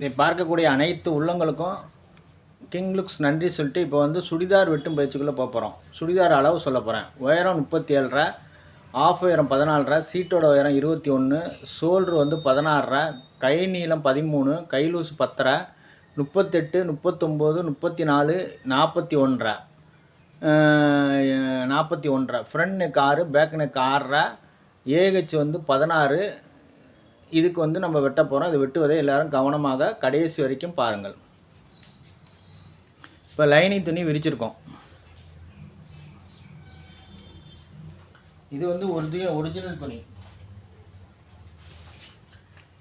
இதை பார்க்கக்கூடிய அனைத்து உள்ளங்களுக்கும் கிங் லுக்ஸ் நன்றி சொல்லிட்டு இப்போ வந்து சுடிதார் வெட்டும் பயிற்சிக்குள்ளே போகிறோம் சுடிதார் அளவு சொல்ல போகிறேன் உயரம் முப்பத்தி ஏழரை ஆஃப் உயரம் பதினாலரை சீட்டோட உயரம் இருபத்தி ஒன்று சோல்ரு வந்து பதினாறரை கை நீளம் பதிமூணு கை லூஸ் பத்தரை முப்பத்தெட்டு முப்பத்தொம்போது முப்பத்தி நாலு நாற்பத்தி ஒன்றரை நாற்பத்தி ஒன்றரை ஃப்ரண்ட் நெக் ஆறு பேக் நெக் ஆறரை. ஏஹெச் வந்து பதினாறு இதுக்கு வந்து நம்ம வெட்ட போகிறோம் இது வெட்டுவதை எல்லாரும் கவனமாக கடைசி வரைக்கும் பாருங்கள். இப்போ லைனிங் துணி விரிச்சிருக்கோம். இது வந்து ஒரிஜி ஒரிஜினல் துணி.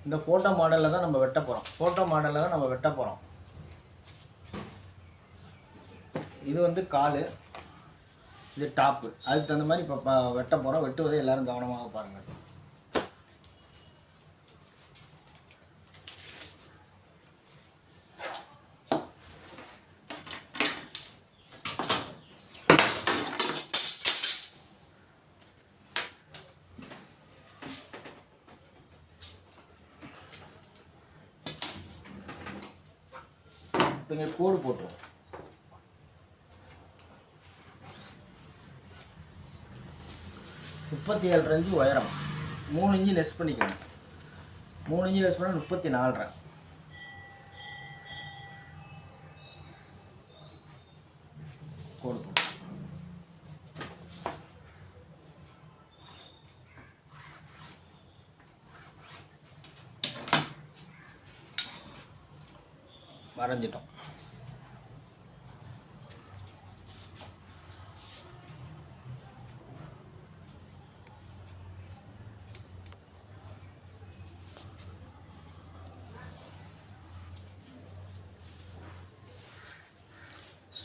இந்த ஃபோட்டோ மாடலில் தான் நம்ம வெட்ட போகிறோம் ஃபோட்டோ மாடலில் தான் நம்ம வெட்ட போகிறோம் இது வந்து கால். இது டாப்பு. அதுக்கு தகுந்த மாதிரி இப்போ வெட்ட போகிறோம் வெட்டுவதை எல்லோரும் கவனமாக பாருங்கள். மாதிரி கோடு போட்டுருவோம் முப்பத்தி ஏழு இன்ச்சு உயரம். மூணு இன்ச்சு லெஸ் பண்ணிக்கணும். மூணு இன்ச்சு லெஸ் பண்ணால் முப்பத்தி நாலரை கோடு போட்டு வரைஞ்சிட்டோம்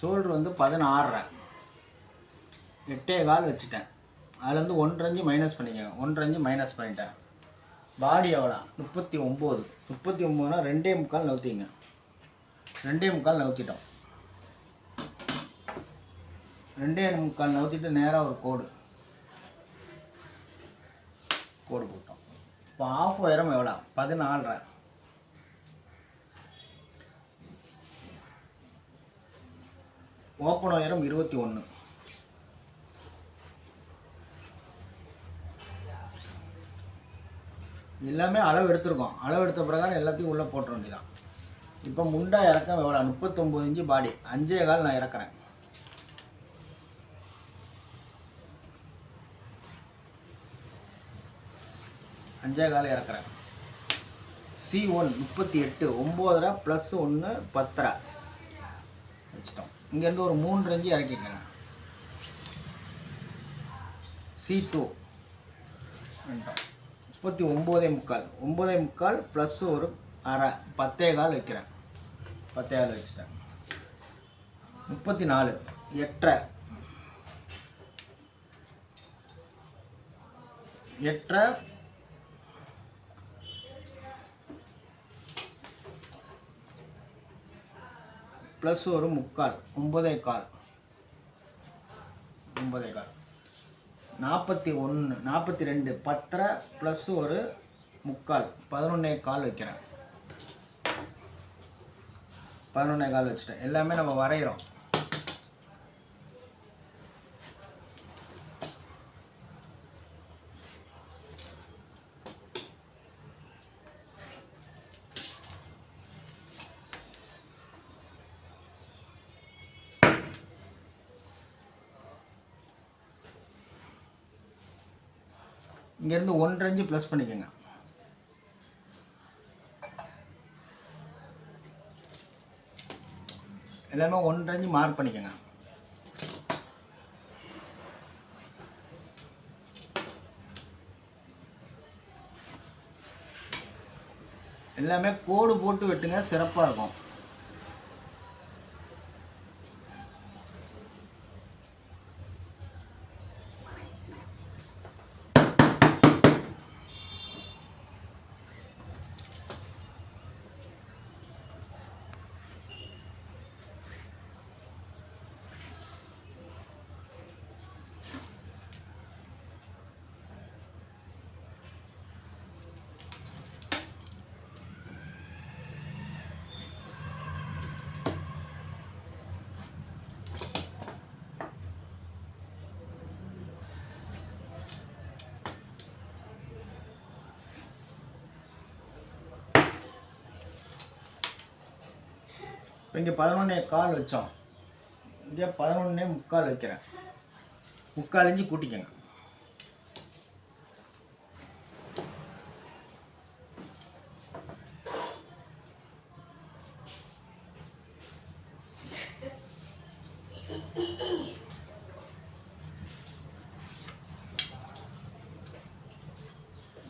ஷோல்டர் வந்து பதினாறரை. எட்டே கால் வச்சுட்டேன். அதில் வந்து ஒன்றரை மைனஸ் பண்ணிக்கோங்க. ஒன்றரை மைனஸ் பண்ணிட்டேன். பாடி எவ்வளோ? முப்பத்தி ஒம்பது முப்பத்தி ஒம்போதுனா ரெண்டே முக்கால் நவுத்திங்க. ரெண்டே முக்கால் நவுத்திட்டோம். ரெண்டே முக்கால் நவுத்திட்டு நேராக ஒரு கோடு. கோடு போட்டோம். இப்போ ஆஃப் உயரம் எவ்வளோ? பதினாலரை. ஓப்பன் உயரம் இருபத்தி ஒன்று எல்லாமே அளவு எடுத்திருக்கோம். அளவு எடுத்த பிரகாரம் எல்லாத்தையும் உள்ளே போட்டுற வேண்டியதான் இப்போ முண்டா இறக்கம் எவ்வளோ முப்பத்தொம்போது இன்ச்சு பாடி. அஞ்சே கால் நான் இறக்குறேன். அஞ்சே கால் இறக்குறேன். சி ஒன் முப்பத்தி எட்டு ஒம்போதரை ப்ளஸ் ஒன்று பத்தரை. இங்கேருந்து ஒரு மூன்று இன்ச்சு இறக்கிக்கங்க. சி டூ முப்பத்தி ஒம்போதே முக்கால். ஒம்போதே முக்கால் ப்ளஸ் ஒரு அரை. பத்தே கால் வைக்கிறேன். பத்தே கால் வச்சுட்டேன். முப்பத்தி நாலு. எட்டரை. எட்டரை ப்ளஸ் ஒரு முக்கால் ஒம்பதே கால் ஒம்பதே கால் நாற்பத்தி ஒன்று நாற்பத்தி ரெண்டு பத்தரை ப்ளஸ் ஒரு முக்கால் பதினொன்னே கால் வைக்கிறேன். பதினொன்னே கால் வச்சுட்டேன். எல்லாமே நம்ம வரைகிறோம். இங்கேருந்து ஒன்றரை இஞ்சு ப்ளஸ் பண்ணிக்கோங்க. எல்லாமே ஒன்றரை இன்ச்சு மார்க் பண்ணிக்கோங்க. எல்லாமே கோடு போட்டு வெட்டுங்க சிறப்பாக இருக்கும். இங்கே பதினொன்னே கால் வச்சோம். இங்கே பதினொன்னே முக்கால் வைக்கிறேன். முக்கால் இஞ்சி கூட்டிக்கங்க.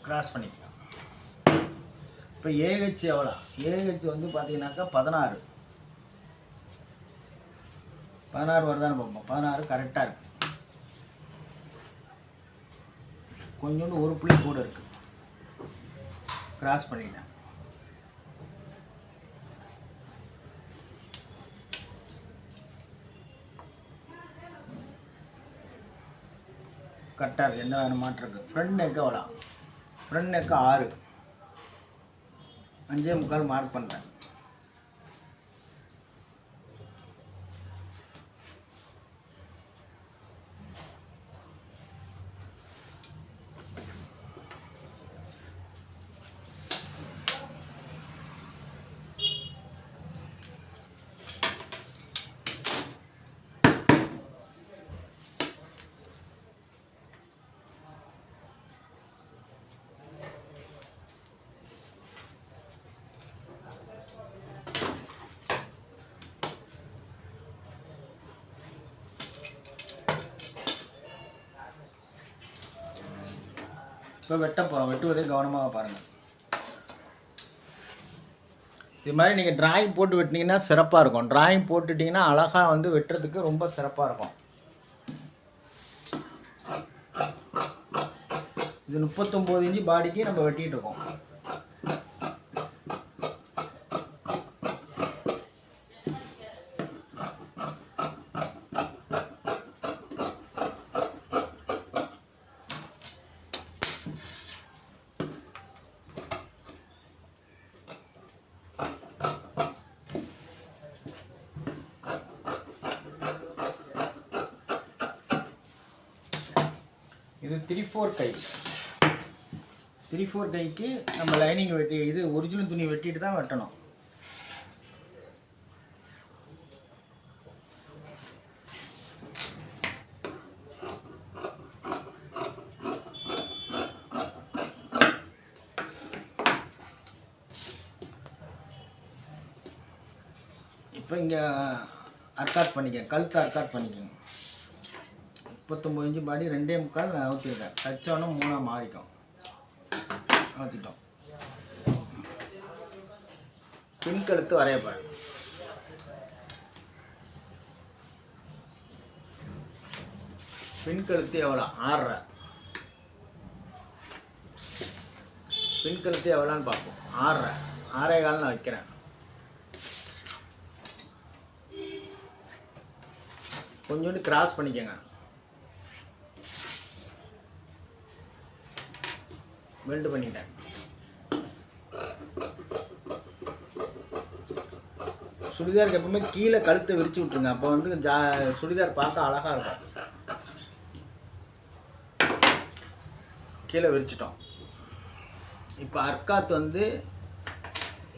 கிராஸ் பண்ணிக்கலாம். இப்போ ஏஹெச் எவ்வளோ ஏஹெச் வந்து பார்த்தீங்கன்னாக்கா பதினாறு. பதினாறு வருதான்னு பார்ப்போம் பதினாறு கரெக்டாக இருக்குது கொஞ்சோண்டு ஒரு புள்ளி கூட இருக்குது கிராஸ் பண்ணிட்டேன். கரெக்டாக இருக்குது எந்த வேறு மாற்றம் இருக்குது ஃப்ரண்ட் நெக்கு அவ்வளோ ஃப்ரண்ட் நெக்கு ஆறு. அஞ்சே முக்கால் மார்க் பண்ணுறேன் இப்போ வெட்ட போகிறோம் வெட்டுவதை கவனமாக பாருங்கள் இது மாதிரி நீங்கள் டிராயிங் போட்டு வெட்டினீங்கன்னா சிறப்பாக இருக்கும். டிராயிங் போட்டுட்டிங்கன்னா அழகாக வந்து வெட்டுறதுக்கு ரொம்ப சிறப்பாக இருக்கும். இது முப்பத்தொம்போது இன்ச்சு பாடிக்கு நம்ம வெட்டிகிட்டு இருக்கோம். இது த்ரீ ஃபோர் கை த்ரீ ஃபோர் கைக்கு நம்ம லைனிங் வெட்டி இது ஒரிஜினல் துணி வெட்டிட்டு தான் வெட்டணும். இப்போ இங்கே அர்த்தாட் பண்ணிக்க கழுத்தை அர்த்தாட் பண்ணிக்கோங்க. முப்பத்தொம்பது இன்ச்சு பாடி ரெண்டே முக்கால் நான் ஊற்றிருக்கேன் தச்சோன்னே மூணாக மாறிக்கும். ஊற்றிட்டோம் பின் கழுத்து வரைய பாருங்க பின் கழுத்து எவ்வளோ? ஆறரை. பின் கழுத்து எவ்வளோன்னு பார்ப்போம். ஆறரை. ஆறே கால் நான் வைக்கிறேன். கொஞ்சோண்டு கிராஸ் பண்ணிக்கோங்க. வெல்டு பண்ணிட்டேன். சுடிதாருக்கு எப்பவுமே கீழே கழுத்தை விரிச்சு விட்ருங்க அப்போ வந்து ஜா சுடிதார் பார்க்க அழகாக இருக்கும். கீழே விரிச்சிட்டோம். இப்போ அர்க்காத் வந்து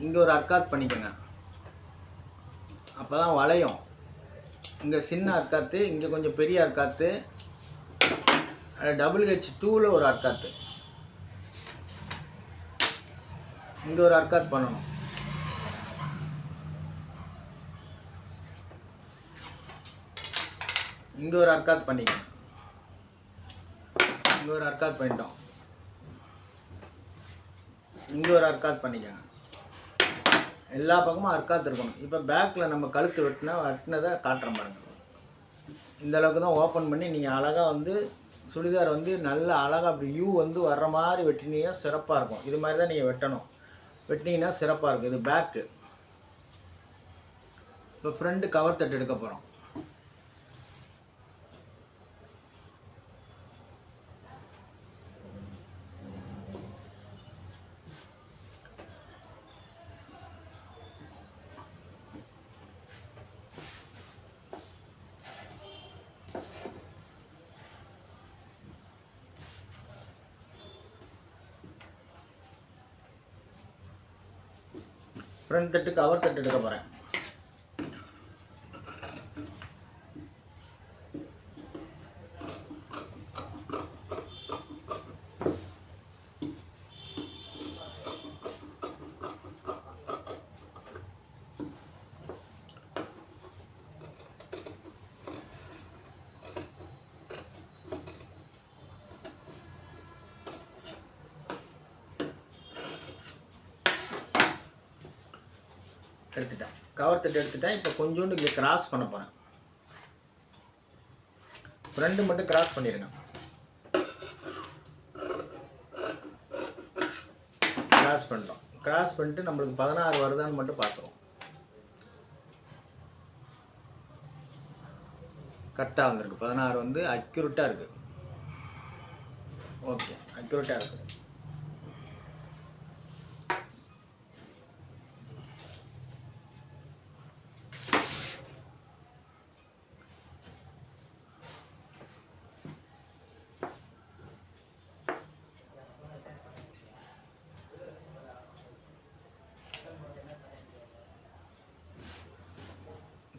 இங்கே ஒரு அர்க்காத் பண்ணிக்கோங்க. அப்போ தான் வளையும். இங்கே சின்ன அர்க்காத்து இங்கே கொஞ்சம் பெரிய அர்க்காத்து டபுள் ஹெச் டூவில் ஒரு அர்க்காத்து இங்கே ஒரு அர்க்காத் பண்ணணும். இங்கே ஒரு அர்க்காத் பண்ணிக்கணும். இங்கே ஒரு அர்க்காத் பண்ணிட்டோம். இங்கே ஒரு அர்க்காத் பண்ணிக்கோங்க. எல்லா பக்கமும் அர்க்காத் இருக்கணும். இப்போ பேக்கில் நம்ம கழுத்து வெட்டினா வெட்டினதை காட்டுற பாருங்க. இந்த அளவுக்கு தான் ஓப்பன் பண்ணி நீங்கள் அழகாக வந்து சுடிதார் வந்து நல்ல அழகாக அப்படி யூ வந்து வர்ற மாதிரி வெட்டினீங்கன்னா சிறப்பாக இருக்கும். இது மாதிரி தான் நீங்கள் வெட்டணும். வெட்டினீங்கன்னா சிறப்பாக இருக்குது இது பேக்கு இப்போ ஃப்ரண்ட்டு கவர் தட்டு எடுக்க போகிறோம் ஃப்ரண்ட் தட்டு கவர் தட்டு எடுக்க போகிறேன் எடுத்துட்டேன். கவர் தட்டு எடுத்துட்டேன். இப்போ கொஞ்சோண்டு இங்கே கிராஸ் பண்ண போகிறேன் ஃப்ரெண்டு மட்டும் கிராஸ் பண்ணிடுங்க கிராஸ் பண்ணிட்டோம். கிராஸ் பண்ணிட்டு நம்மளுக்கு பதினாறு வருதான்னு மட்டும் பார்த்துருவோம். கரெக்டாக வந்திருக்கு. பதினாறு வந்து அக்யூரேட்டாக இருக்குது ஓகே அக்யூரேட்டாக இருக்குது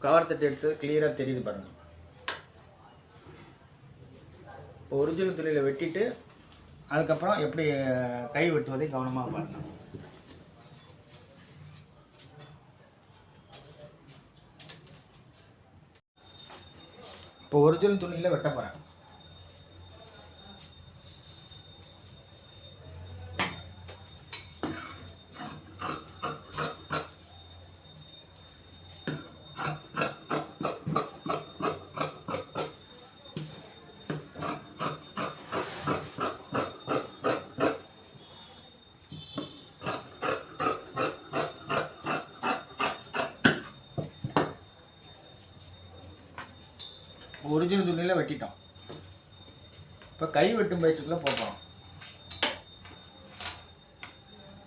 கவர் தட்டு எடுத்து கிளியராக தெரியுது பாருங்கள் இப்போ ஒரிஜினல் துணியில் வெட்டிட்டு அதுக்கப்புறம் எப்படி கை வெட்டுவதை கவனமாக பாருங்கள் இப்போ ஒரிஜினல் துணியில் வெட்ட போகிறேன் ஒரிஜினல் துணியில் வெட்டிட்டோம். இப்போ கை வெட்டும் பயிற்சிக்குள்ளே போகிறோம்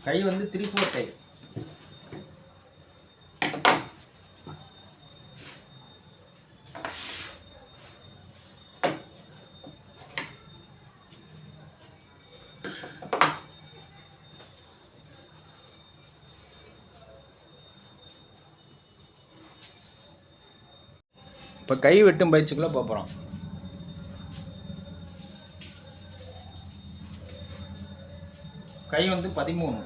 கை வந்து த்ரீ ஃபோர் கை இப்போ கை வெட்டும் பயிற்சிக்குள்ளே போகிறோம் கை வந்து பதிமூணு.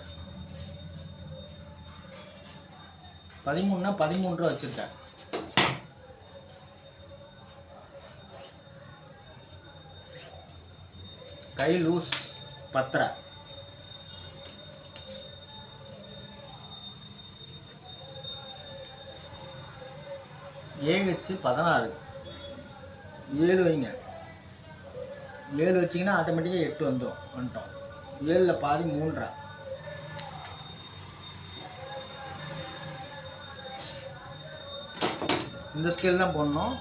பதிமூணுனா பதிமூன்று வச்சுருக்கேன். கை லூஸ் பத்தரை. ஏஹெச் பதினாறு. ஏழு வைங்க. ஏழு வச்சிங்கன்னா ஆட்டோமேட்டிக்காக எட்டு வந்துடும் வந்துட்டோம். ஏழில் பாதி மூன்றரை இந்த ஸ்கேல் தான் போடணும்.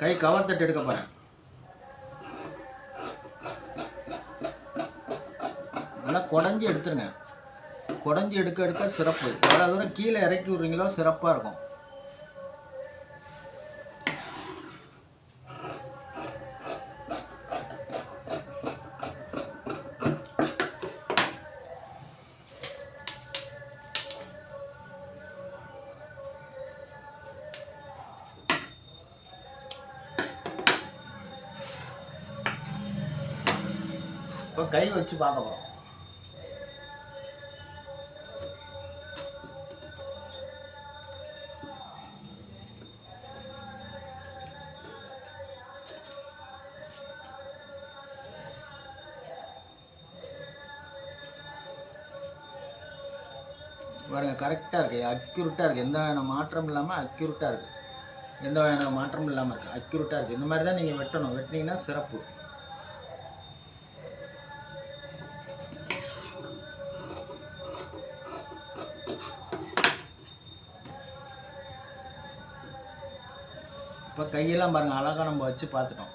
கை கவர் தட்டு எடுக்க போகிறேன் நல்லா குடஞ்சி எடுத்துருங்க. குடஞ்சி எடுக்க எடுக்க சிறப்பு. எவ்வளோ தூரம் கீழே இறக்கி விட்றீங்களோ சிறப்பாக இருக்கும். இப்போ கை வச்சு பார்க்க போகிறோம் பாருங்க கரெக்டாக இருக்குது அக்யூரட்டாக இருக்குது எந்த வகையான மாற்றம் இல்லாமல் அக்யூரேட்டாக இருக்குது எந்த வகையான மாற்றமும் இல்லாமல் இருக்குது அக்யூரட்டாக இருக்குது இந்த மாதிரி தான் நீங்கள் வெட்டணும். வெட்டினீங்கன்னா சிறப்பு. கையெல்லாம் பாருங்கள் அழகாக நம்ம வச்சு பார்த்துட்டோம்.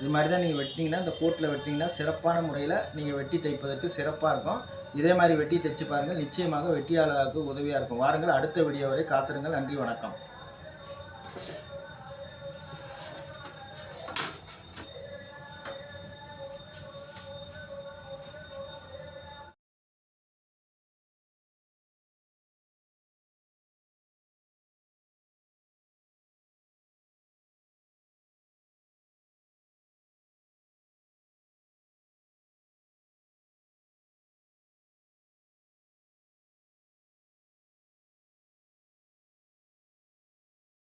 இது மாதிரி தான் நீங்கள் வெட்டினீங்கன்னா இந்த கோட்டில் வெட்டினீங்கன்னா சிறப்பான முறையில் நீங்கள் வெட்டி தைப்பதற்கு சிறப்பாக இருக்கும். இதே மாதிரி வெட்டி தைச்சு பாருங்கள் நிச்சயமாக வெட்டியாளருக்கு உதவியாக இருக்கும். வாருங்கள் அடுத்த வீடியோ வரை காத்திருங்கள். நன்றி வணக்கம்.